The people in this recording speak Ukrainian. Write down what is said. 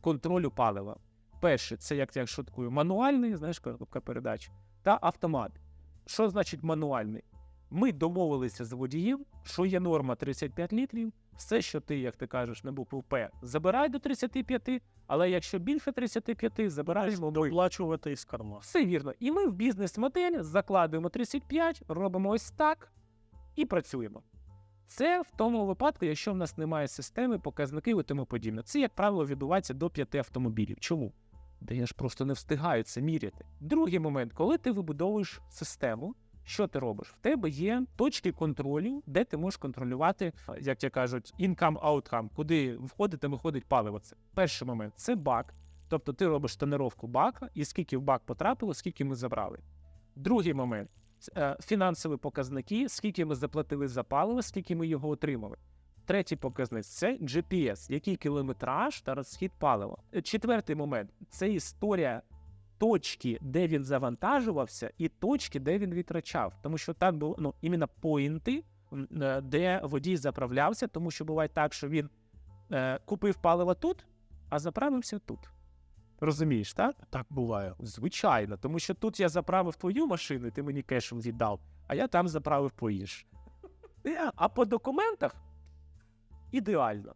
контролю палива. Перше, це як я шуткую, мануальний, знаєш, коробка передач, та автомат. Що значить мануальний? Ми домовилися з водієм, що є норма 35 літрів. Все, що ти, як ти кажеш, на букву П, забирай до 35, але якщо більше 35, забираєш до Доплачувати із карма. все вірно. І ми в бізнес-моделі закладуємо 35, робимо ось так і працюємо. Це в тому випадку, якщо в нас немає системи, показників і тому подібне. Це, як правило, відбувається до 5 автомобілів. Чому? Де я ж просто не встигаю це міряти. Другий момент, коли ти вибудовуєш систему, що ти робиш? В тебе є точки контролю, де ти можеш контролювати, як ті кажуть, income-outcome, куди входить та виходить паливо. Це перший момент це бак. Тобто ти робиш тонировку бака, і скільки в бак потрапило, скільки ми забрали. Другий момент фінансові показники, скільки ми заплатили за паливо, скільки ми його отримали. Третій показник це GPS, який кілометраж та розхід палива. Е, Четвертий момент це історія точки, де він завантажувався, і точки, де він відрачав. Тому що так було ну, іменно поінти, е, де водій заправлявся, тому що буває так, що він е, купив паливо тут, а заправився тут. Розумієш, так? Так буває. Звичайно, тому що тут я заправив твою машину, і ти мені кешем віддав, а я там заправив поїж. А по документах ідеально.